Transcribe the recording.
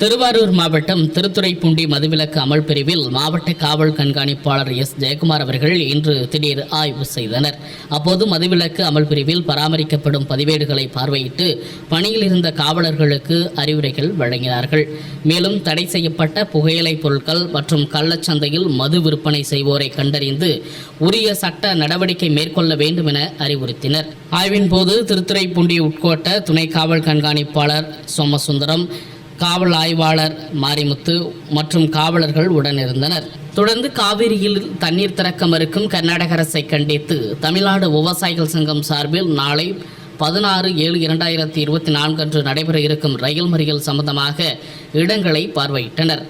திருவாரூர் மாவட்டம் திருத்துறைப்பூண்டி மதுவிலக்கு அமல் பிரிவில் மாவட்ட காவல் கண்காணிப்பாளர் எஸ். ஜெயக்குமார் அவர்கள் இன்று திடீர் ஆய்வு செய்தனர். அப்போது மதுவிலக்கு அமல் பிரிவில் பராமரிக்கப்படும் பதிவேடுகளை பார்வையிட்டு பணியில் இருந்த காவலர்களுக்கு அறிவுரைகள் வழங்கினார்கள். மேலும் தடை செய்யப்பட்ட புகையிலை பொருட்கள் மற்றும் கள்ளச்சந்தையில் மது விற்பனை செய்வோரை கண்டறிந்து உரிய சட்ட நடவடிக்கை மேற்கொள்ள வேண்டும் என அறிவுறுத்தினர். ஆய்வின் போது திருத்துறைப்பூண்டி உட்கோட்ட துணை காவல் கண்காணிப்பாளர் சோமசுந்தரம் காவல் ஆய்வாளர் மாரிமுத்து மற்றும் காவலர்கள் உடனிருந்தனர். தொடர்ந்து காவிரியில் தண்ணீர் திறக்க மறுக்கும் கர்நாடக அரசை கண்டித்து தமிழ்நாடு விவசாயிகள் சங்கம் சார்பில் நாளை பதினாறு ஏழு இரண்டாயிரத்தி இருபத்தி நான்கு அன்று நடைபெற இருக்கும் ரயில் மறியல் சம்பந்தமாக இடங்களை பார்வையிட்டனர்.